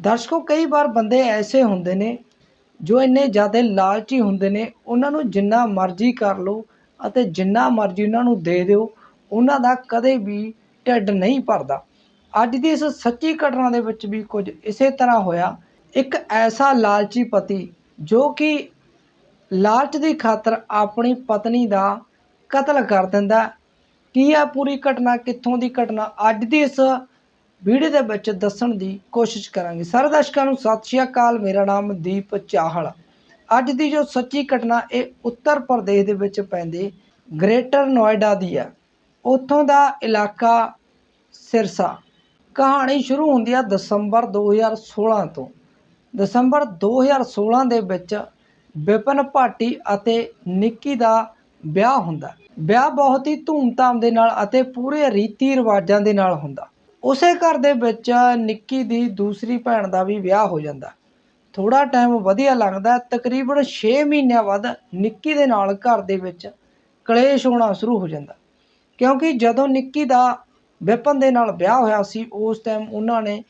ਦਰਸ਼ਕੋ, ਕਈ ਵਾਰ ਬੰਦੇ ਐਸੇ ਹੁੰਦੇ ਨੇ ਜੋ ਇੰਨੇ ਜ਼ਿਆਦਾ ਲਾਲਚੀ ਹੁੰਦੇ ਨੇ, ਉਹਨਾਂ ਨੂੰ ਜਿੰਨਾ ਮਰਜ਼ੀ ਕਰ ਲਓ ਅਤੇ ਜਿੰਨਾ ਮਰਜ਼ੀ ਉਹਨਾਂ ਨੂੰ ਦੇ ਦਿਓ, ਉਹਨਾਂ ਦਾ ਕਦੇ ਵੀ ਢਿੱਡ ਨਹੀਂ ਭਰਦਾ। ਅੱਜ ਦੀ ਇਸ ਸੱਚੀ ਘਟਨਾ ਦੇ ਵਿੱਚ ਵੀ ਕੁਝ ਇਸੇ ਤਰ੍ਹਾਂ ਹੋਇਆ। ਇੱਕ ਐਸਾ ਲਾਲਚੀ ਪਤੀ ਜੋ ਕਿ ਲਾਲਚ ਦੀ ਖਾਤਰ ਆਪਣੀ ਪਤਨੀ ਦਾ ਕਤਲ ਕਰ ਦਿੰਦਾ। ਕੀ ਆ ਪੂਰੀ ਘਟਨਾ? ਕਿੱਥੋਂ ਦੀ ਘਟਨਾ? ਅੱਜ ਦੀ ਇਸ ਵੀਡੀਓ ਦੇ ਵਿੱਚ ਦੱਸਣ ਦੀ ਕੋਸ਼ਿਸ਼ ਕਰਾਂਗੇ। ਸਾਰੇ ਦਰਸ਼ਕਾਂ ਨੂੰ ਸਤਿ ਸ਼੍ਰੀ ਅਕਾਲ। ਮੇਰਾ ਨਾਮ ਦੀਪ ਚਾਹਲ। ਅੱਜ ਦੀ ਜੋ ਸੱਚੀ ਘਟਨਾ, ਇਹ ਉੱਤਰ ਪ੍ਰਦੇਸ਼ ਦੇ ਵਿੱਚ ਪੈਂਦੇ, ਗ੍ਰੇਟਰ ਨੋਇਡਾ ਦੀ ਹੈ। ਉੱਥੋਂ ਦਾ ਇਲਾਕਾ ਸਿਰਸਾ। ਕਹਾਣੀ ਸ਼ੁਰੂ ਹੁੰਦੀ ਆ ਦਸੰਬਰ 2016 ਤੋਂ। ਦਸੰਬਰ 2016 ਦੇ ਵਿੱਚ ਵਿਪਨ ਭਾਟੀ ਅਤੇ ਨਿੱਕੀ ਦਾ ਵਿਆਹ ਹੁੰਦਾ। ਵਿਆਹ ਬਹੁਤ ਹੀ ਧੂਮਧਾਮ ਦੇ ਨਾਲ ਅਤੇ ਪੂਰੇ ਰੀਤੀ ਰਿਵਾਜਾਂ ਦੇ ਨਾਲ ਹੁੰਦਾ। ਉਸੇ ਘਰ ਦੇ ਵਿੱਚ ਨਿੱਕੀ ਦੀ ਦੂਸਰੀ ਭੈਣ ਦਾ ਵੀ ਵਿਆਹ ਹੋ ਜਾਂਦਾ। ਥੋੜਾ ਟਾਈਮ ਵਧੀਆ ਲੱਗਦਾ ਤਕਰੀਬਨ 6 ਮਹੀਨਿਆਂ ਬਾਅਦ ਨਿੱਕੀ ਦੇ ਨਾਲ ਘਰ ਦੇ ਵਿੱਚ ਕਲੇਸ਼ ਹੋਣਾ ਸ਼ੁਰੂ ਹੋ ਜਾਂਦਾ। ਕਿਉਂਕਿ ਜਦੋਂ ਨਿੱਕੀ ਦਾ ਵਿਪਨ ਦੇ ਨਾਲ ਵਿਆਹ ਹੋਇਆ ਸੀ, ਉਸ ਟਾਈਮ ਉਹਨਾਂ ਨੇ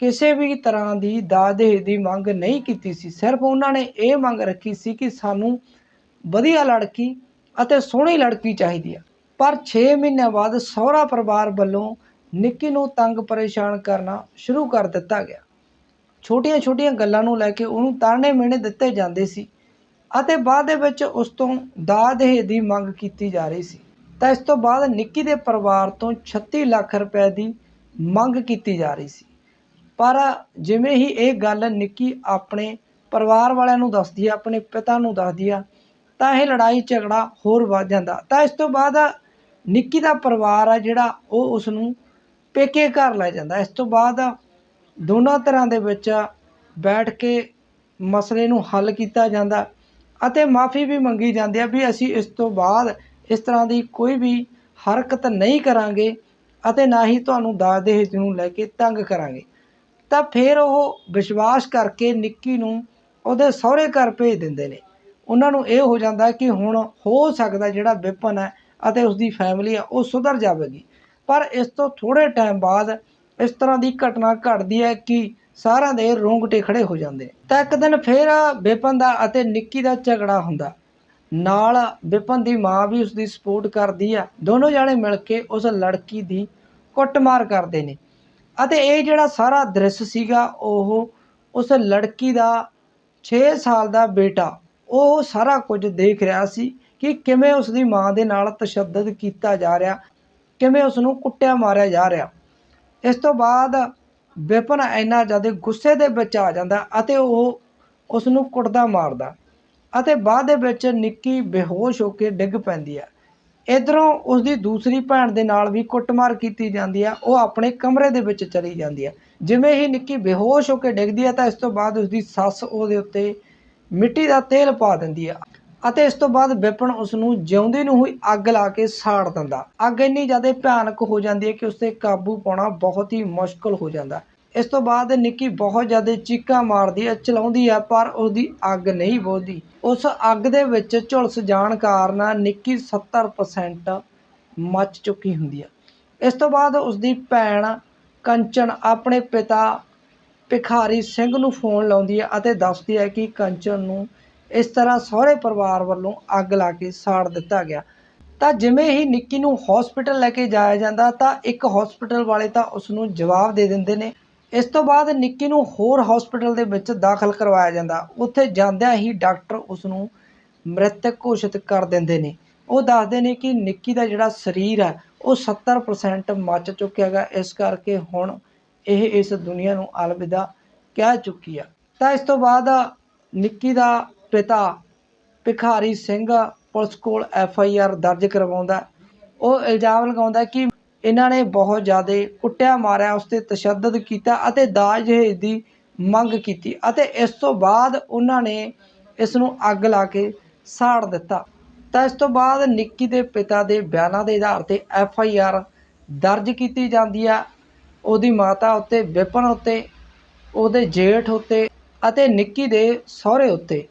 ਕਿਸੇ ਵੀ ਤਰ੍ਹਾਂ ਦੀ ਦਾਜ ਦਹੇਜ ਦੀ ਮੰਗ ਨਹੀਂ ਕੀਤੀ ਸੀ। ਸਿਰਫ ਉਹਨਾਂ ਨੇ ਇਹ ਮੰਗ ਰੱਖੀ ਸੀ ਕਿ ਸਾਨੂੰ ਵਧੀਆ ਲੜਕੀ ਅਤੇ ਸੋਹਣੀ ਲੜਕੀ ਚਾਹੀਦੀ ਆ। ਪਰ 6 ਮਹੀਨਿਆਂ ਬਾਅਦ ਸਹੁਰਾ ਪਰਿਵਾਰ ਵੱਲੋਂ ਨਿੱਕੀ ਨੂੰ ਤੰਗ ਪਰੇਸ਼ਾਨ ਕਰਨਾ ਸ਼ੁਰੂ ਕਰ ਦਿੱਤਾ ਗਿਆ। ਛੋਟੀਆਂ-ਛੋਟੀਆਂ ਗੱਲਾਂ ਨੂੰ ਲੈ ਕੇ ਉਹਨੂੰ ਤਾਣੇ ਮਿਹਣੇ ਦਿੱਤੇ ਜਾਂਦੇ ਸੀ ਅਤੇ ਬਾਅਦ ਦੇ ਵਿੱਚ ਉਸ ਤੋਂ ਦਾਜ ਦਹੇਜ ਦੀ ਮੰਗ ਕੀਤੀ ਜਾ ਰਹੀ ਸੀ। ਤਾਂ ਇਸ ਤੋਂ ਬਾਅਦ ਨਿੱਕੀ ਦੇ ਪਰਿਵਾਰ ਤੋਂ 36 ਲੱਖ ਰੁਪਏ ਦੀ ਮੰਗ ਕੀਤੀ ਜਾ ਰਹੀ ਸੀ। ਪਰ ਜਿਵੇਂ ਹੀ ਇਹ ਗੱਲ ਨਿੱਕੀ ਆਪਣੇ ਪਰਿਵਾਰ ਵਾਲਿਆਂ ਨੂੰ ਦੱਸਦੀ ਆ, ਆਪਣੇ ਪਿਤਾ ਨੂੰ ਦੱਸਦੀ ਆ, ਤਾਂ ਇਹ ਲੜਾਈ ਝਗੜਾ ਹੋਰ ਵੱਧ ਜਾਂਦਾ। ਤਾਂ ਇਸ ਤੋਂ ਬਾਅਦ ਨਿੱਕੀ ਦਾ ਪਰਿਵਾਰ ਆ ਜਿਹੜਾ, ਉਹ ਉਸ ਨੂੰ ਪੇਕੇ ਘਰ ਲੈ ਜਾਂਦਾ। ਇਸ ਤੋਂ ਬਾਅਦ ਦੋਨਾਂ ਤਰ੍ਹਾਂ ਦੇ ਵਿੱਚ ਬੈਠ ਕੇ ਮਸਲੇ ਨੂੰ ਹੱਲ ਕੀਤਾ ਜਾਂਦਾ ਅਤੇ ਮਾਫੀ ਵੀ ਮੰਗੀ ਜਾਂਦੀ ਹੈ ਵੀ ਅਸੀਂ ਇਸ ਤੋਂ ਬਾਅਦ ਇਸ ਤਰ੍ਹਾਂ ਦੀ ਕੋਈ ਵੀ ਹਰਕਤ ਨਹੀਂ ਕਰਾਂਗੇ ਅਤੇ ਨਾ ਹੀ ਤੁਹਾਨੂੰ ਦਾਜ ਦਹੇਜ ਨੂੰ ਲੈ ਕੇ ਤੰਗ ਕਰਾਂਗੇ। ਤਾਂ ਫਿਰ ਉਹ ਵਿਸ਼ਵਾਸ ਕਰਕੇ ਨਿੱਕੀ ਨੂੰ ਉਹਦੇ ਸਹੁਰੇ ਘਰ ਭੇਜ ਦਿੰਦੇ ਨੇ। ਉਹਨਾਂ ਨੂੰ ਇਹ ਹੋ ਜਾਂਦਾ ਕਿ ਹੁਣ ਹੋ ਸਕਦਾ ਜਿਹੜਾ ਵਿਪਨ ਹੈ ਅਤੇ ਉਸਦੀ ਫੈਮਿਲੀ ਆ ਉਹ ਸੁਧਰ ਜਾਵੇਗੀ। ਪਰ ਇਸ ਤੋਂ ਥੋੜੇ ਟਾਈਮ ਬਾਅਦ ਇਸ ਤਰ੍ਹਾਂ ਦੀ ਘਟਨਾ ਘਟਦੀ ਹੈ ਕਿ ਸਾਰਿਆਂ ਦੇ ਰੋਂਗਟੇ ਖੜੇ ਹੋ ਜਾਂਦੇ ਨੇ ਤਾਂ ਇੱਕ ਦਿਨ ਫਿਰ ਵਿਪਨ ਦਾ ਅਤੇ ਨਿੱਕੀ ਦਾ ਝਗੜਾ ਹੁੰਦਾ। ਨਾਲ ਵਿਪਨ ਦੀ ਮਾਂ ਵੀ ਉਸ ਦੀ ਸਪੋਰਟ ਕਰਦੀ ਆ। ਦੋਨੋਂ ਜਾਣੇ ਮਿਲ ਕੇ ਉਸ ਲੜਕੀ ਦੀ ਕੁੱਟਮਾਰ ਕਰਦੇ ਨੇ। ਅਤੇ ਇਹ ਜਿਹੜਾ ਸਾਰਾ ਦ੍ਰਿਸ਼ ਸੀਗਾ, ਉਹ ਉਸ ਲੜਕੀ ਦਾ 6 ਸਾਲ ਦਾ ਬੇਟਾ, ਉਹ ਸਾਰਾ ਕੁਝ ਦੇਖ ਰਿਹਾ ਸੀ ਕਿ ਕਿਵੇਂ ਉਸ ਦੀ ਮਾਂ ਦੇ ਨਾਲ ਤਸ਼ੱਦਦ ਕੀਤਾ ਜਾ ਰਿਹਾ। ਕਿਵੇਂ ਉਸ ਨੂੰ ਕੁੱਟਿਆ, ਮਾਰਿਆ ਜਾ ਰਿਹਾ। ਇਸ ਤੋਂ ਬਾਅਦ ਵਿਪਨ ਇੰਨਾ ਜ਼ਿਆਦਾ ਗੁੱਸੇ ਦੇ ਵਿੱਚ ਆ ਜਾਂਦਾ ਅਤੇ ਉਹ ਉਸ ਨੂੰ ਕੁੱਟਦਾ, ਮਾਰਦਾ ਅਤੇ ਬਾਅਦ ਦੇ ਵਿੱਚ ਨਿੱਕੀ ਬੇਹੋਸ਼ ਹੋ ਕੇ ਡਿੱਗ ਪੈਂਦੀ ਹੈ। ਇਧਰੋਂ ਉਸ ਦੀ ਦੂਸਰੀ ਭੈਣ ਦੇ ਨਾਲ ਵੀ ਕੁੱਟਮਾਰ ਕੀਤੀ ਜਾਂਦੀ ਹੈ। ਉਹ ਆਪਣੇ ਕਮਰੇ ਦੇ ਵਿੱਚ ਚਲੀ ਜਾਂਦੀ ਹੈ। ਜਿਵੇਂ ਹੀ ਨਿੱਕੀ ਬੇਹੋਸ਼ ਹੋ ਕੇ ਡਿੱਗਦੀ ਹੈ ਤਾਂ ਇਸ ਤੋਂ ਬਾਅਦ ਉਸ ਦੀ ਸੱਸ ਉਹਦੇ ਉੱਤੇ ਮਿੱਟੀ ਦਾ ਤੇਲ ਪਾ ਦਿੰਦੀ ਆ ਅਤੇ ਇਸ ਤੋਂ ਬਾਅਦ ਵਿਪਨ ਉਸ ਨੂੰ ਜਿਉਂਦੇ ਨੂੰ ਹੀ ਅੱਗ ਲਾ ਕੇ ਸਾੜ ਦਿੰਦਾ। ਅੱਗ ਇੰਨੀ ਜ਼ਿਆਦਾ ਭਿਆਨਕ ਹੋ ਜਾਂਦੀ ਹੈ ਕਿ ਉਸ ਤੇ ਕਾਬੂ ਪਾਉਣਾ ਬਹੁਤ ਹੀ ਮੁਸ਼ਕਲ ਹੋ ਜਾਂਦਾ। ਇਸ ਤੋਂ ਬਾਅਦ ਨਿੱਕੀ ਬਹੁਤ ਜ਼ਿਆਦਾ ਚੀਕਾਂ ਮਾਰਦੀ ਹੈ, ਚਲਾਉਂਦੀ ਹੈ, ਪਰ ਉਹਦੀ ਅੱਗ ਨਹੀਂ ਬੁਝਦੀ। ਉਸ ਅੱਗ ਦੇ ਵਿੱਚ ਝੁਲਸ ਜਾਣ ਕਾਰਨ ਨਿੱਕੀ 70% ਮੱਚ ਚੁੱਕੀ ਹੁੰਦੀ ਹੈ। ਇਸ ਤੋਂ ਬਾਅਦ ਉਸ ਦੀ ਭੈਣ ਕੰਚਨ ਆਪਣੇ ਪਿਤਾ ਭਿਖਾਰੀ ਸਿੰਘ ਨੂੰ ਫੋਨ ਲਾਉਂਦੀ ਹੈ ਅਤੇ ਦੱਸਦੀ ਹੈ ਕਿ ਕੰਚਨ ਨੂੰ ਇਸ ਤਰ੍ਹਾਂ ਸਹੁਰੇ ਪਰਿਵਾਰ ਵੱਲੋਂ ਅੱਗ ਲਾ ਕੇ ਸਾੜ ਦਿੱਤਾ ਗਿਆ। ਤਾਂ ਜਿਵੇਂ ਹੀ ਨਿੱਕੀ ਨੂੰ ਹਸਪੀਟਲ ਲੈ ਕੇ ਜਾਇਆ ਜਾਂਦਾ, ਤਾਂ ਇੱਕ ਹਸਪੀਟਲ ਵਾਲੇ ਤਾਂ ਉਸ ਨੂੰ ਜਵਾਬ ਦੇ ਦਿੰਦੇ ਨੇ। ਇਸ ਤੋਂ ਬਾਅਦ ਨਿੱਕੀ ਨੂੰ ਹੋਰ ਹਸਪੀਟਲ ਦੇ ਵਿੱਚ ਦਾਖਲ ਕਰਵਾਇਆ ਜਾਂਦਾ। ਉੱਥੇ ਜਾਂਦਿਆਂ ਹੀ ਡਾਕਟਰ ਉਸ ਨੂੰ ਮ੍ਰਿਤਕ ਘੋਸ਼ਿਤ ਕਰ ਦਿੰਦੇ ਨੇ। ਉਹ ਦੱਸਦੇ ਨੇ ਕਿ ਨਿੱਕੀ ਦਾ ਜਿਹੜਾ ਸਰੀਰ ਹੈ, ਉਹ 70% ਮੱਚ ਚੁੱਕਿਆ ਹੈਗਾ। ਇਸ ਕਰਕੇ ਹੁਣ ਇਹ ਇਸ ਦੁਨੀਆ ਨੂੰ ਅਲਵਿਦਾ ਕਹਿ ਚੁੱਕੀ ਆ। ਤਾਂ ਇਸ ਤੋਂ ਬਾਅਦ ਨਿੱਕੀ ਦਾ ਪਿਤਾ ਭਿਖਾਰੀ ਸਿੰਘ ਪੁਲਿਸ ਕੋਲ ਐਫ ਆਈ ਆਰ ਦਰਜ ਕਰਵਾਉਂਦਾ ਉਹ ਇਲਜ਼ਾਮ ਲਗਾਉਂਦਾ ਕਿ ਇਹਨਾਂ ਨੇ ਬਹੁਤ ਜ਼ਿਆਦਾ ਕੁੱਟਿਆ, ਮਾਰਿਆ, ਉਸ ਤੇ ਤਸ਼ੱਦਦ ਕੀਤਾ ਅਤੇ ਦਾਜ ਦਹੇਜ ਦੀ ਮੰਗ ਕੀਤੀ ਅਤੇ ਇਸ ਤੋਂ ਬਾਅਦ ਉਹਨਾਂ ਨੇ ਇਸ ਨੂੰ ਅੱਗ ਲਾ ਕੇ ਸਾੜ ਦਿੱਤਾ। ਤਾਂ ਇਸ ਤੋਂ ਬਾਅਦ ਨਿੱਕੀ ਦੇ ਪਿਤਾ ਦੇ ਬਿਆਨਾਂ ਦੇ ਆਧਾਰ ਤੇ ਐਫ ਆਈ ਆਰ ਦਰਜ ਕੀਤੀ ਜਾਂਦੀ ਆ ਉਹਦੀ ਮਾਤਾ ਉੱਤੇ, ਵਿਪਨ ਉੱਤੇ, ਉਹਦੇ ਜੇਠ ਉੱਤੇ ਅਤੇ ਨਿੱਕੀ ਦੇ ਸਹੁਰੇ ਉੱਤੇ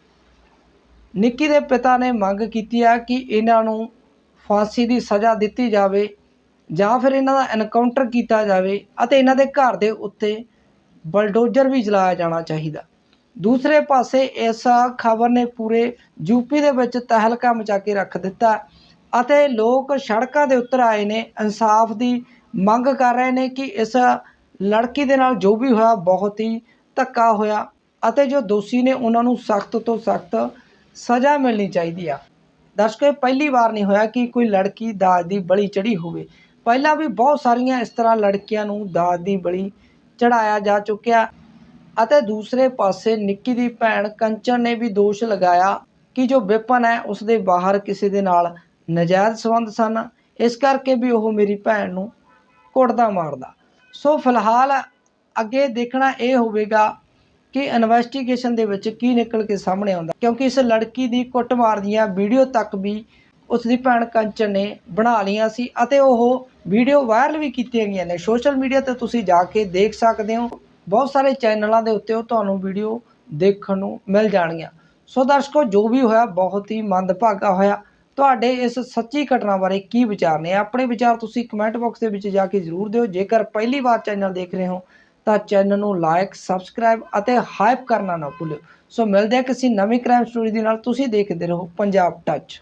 ਨਿੱਕੀ ਦੇ ਪਿਤਾ ਨੇ ਮੰਗ ਕੀਤੀ ਆ ਕਿ ਇਹਨਾਂ ਨੂੰ ਫਾਂਸੀ ਦੀ ਸਜ਼ਾ ਦਿੱਤੀ ਜਾਵੇ ਜਾਂ ਫਿਰ ਇਹਨਾਂ ਦਾ ਐਨਕਾਊਂਟਰ ਕੀਤਾ ਜਾਵੇ ਅਤੇ ਇਹਨਾਂ ਦੇ ਘਰ ਦੇ ਉੱਤੇ ਬਲਡੋਜ਼ਰ ਵੀ ਚਲਾਇਆ ਜਾਣਾ ਚਾਹੀਦਾ। ਦੂਸਰੇ ਪਾਸੇ ਇਸ ਖਬਰ ਨੇ ਪੂਰੇ ਯੂਪੀ ਦੇ ਵਿੱਚ ਤਹਿਲਕਾ ਮਚਾ ਕੇ ਰੱਖ ਦਿੱਤਾ ਅਤੇ ਲੋਕ ਸੜਕਾਂ ਦੇ ਉੱਤਰ ਆਏ ਨੇ, ਇਨਸਾਫ ਦੀ ਮੰਗ ਕਰ ਰਹੇ ਨੇ ਕਿ ਇਸ ਲੜਕੀ ਦੇ ਨਾਲ ਜੋ ਵੀ ਹੋਇਆ ਬਹੁਤ ਹੀ ਧੱਕਾ ਹੋਇਆ ਅਤੇ ਜੋ ਦੋਸ਼ੀ ਨੇ ਉਹਨਾਂ ਨੂੰ ਸਖਤ ਤੋਂ ਸਖਤ ਸਜ਼ਾ ਮਿਲਣੀ ਚਾਹੀਦੀ ਆ। ਦਰਸ਼ਕੋ ਪਹਿਲੀ ਵਾਰ ਨਹੀਂ ਹੋਇਆ ਕਿ ਕੋਈ ਲੜਕੀ ਦਾਜ ਦੀ ਬਲੀ ਚੜੀ ਹੋਵੇ। ਪਹਿਲਾਂ ਵੀ ਬਹੁਤ ਸਾਰੀਆਂ ਇਸ ਤਰ੍ਹਾਂ ਲੜਕੀਆਂ ਨੂੰ ਦਾਜ ਦੀ ਬਲੀ ਚੜਾਇਆ ਜਾ ਚੁੱਕਿਆ ਅਤੇ ਦੂਸਰੇ ਪਾਸੇ ਨਿੱਕੀ ਦੀ ਭੈਣ ਕੰਚਨ ਨੇ ਵੀ ਦੋਸ਼ ਲਗਾਇਆ ਕਿ ਜੋ ਵਿਪਨ ਹੈ, ਉਸ ਦੇ ਬਾਹਰ ਕਿਸੇ ਦੇ ਨਾਲ ਨਜਾਇਜ਼ ਸੰਬੰਧ ਸਨ। ਇਸ ਕਰਕੇ ਵੀ ਉਹ ਮੇਰੀ ਭੈਣ ਨੂੰ ਕੁੱਟਦਾ ਮਾਰਦਾ। ਸੋ ਫਿਲਹਾਲ ਅੱਗੇ ਦੇਖਣਾ ਇਹ ਹੋਵੇਗਾ ਕਿ ਇਨਵੈਸਟੀਗੇਸ਼ਨ ਦੇ ਵਿੱਚ ਕੀ ਨਿਕਲ ਕੇ ਸਾਹਮਣੇ ਆਉਂਦਾ। ਕਿਉਂਕਿ ਇਸ ਲੜਕੀ ਦੀ ਕੁੱਟਮਾਰ ਦੀਆਂ ਵੀਡੀਓ ਤੱਕ ਵੀ ਉਸ ਦੀ ਭੈਣ ਕੰਚਨ ਨੇ ਬਣਾ ਲਈਆਂ ਸੀ ਅਤੇ ਉਹ ਵੀਡੀਓ ਵਾਇਰਲ ਵੀ ਕੀਤੀਆਂ ਗਈਆਂ ਨੇ। ਸੋਸ਼ਲ ਮੀਡੀਆ ਤੇ ਤੁਸੀਂ ਜਾ ਕੇ ਦੇਖ ਸਕਦੇ ਹੋ। ਬਹੁਤ ਸਾਰੇ ਚੈਨਲਾਂ ਦੇ ਉੱਤੇ ਉਹ ਤੁਹਾਨੂੰ ਵੀਡੀਓ ਦੇਖਣ ਨੂੰ ਮਿਲ ਜਾਣਗੀਆਂ। ਸੋ ਦਰਸ਼ਕੋ, ਜੋ ਵੀ ਹੋਇਆ ਬਹੁਤ ਹੀ ਮੰਦਭਾਗਾ ਹੋਇਆ। ਤੁਹਾਡੇ ਇਸ ਸੱਚੀ ਘਟਨਾ ਬਾਰੇ ਕੀ ਵਿਚਾਰ ਨੇ? ਆਪਣੇ ਵਿਚਾਰ ਤੁਸੀਂ ਕਮੈਂਟ ਬਾਕਸ ਦੇ ਵਿੱਚ ਜਾ ਕੇ ਜ਼ਰੂਰ ਦਿਓ। ਜੇਕਰ ਪਹਿਲੀ ਵਾਰ ਚੈਨਲ ਦੇਖ ਰਹੇ ਹੋ ਤਾਂ ਚੈਨਲ ਨੂੰ ਲਾਈਕ ਸਬਸਕ੍ਰਾਈਬ ਅਤੇ ਹਾਈਪ ਕਰਨਾ ਨਾ ਭੁੱਲਿਓ। ਸੋ ਮਿਲਦੇ ਹਾਂ ਕਿਸੇ ਨਵੀਂ ਕ੍ਰਾਈਮ ਸਟੋਰੀ ਦੇ ਨਾਲ। ਤੁਸੀਂ ਦੇਖਦੇ ਰਹੋ ਪੰਜਾਬ ਟੱਚ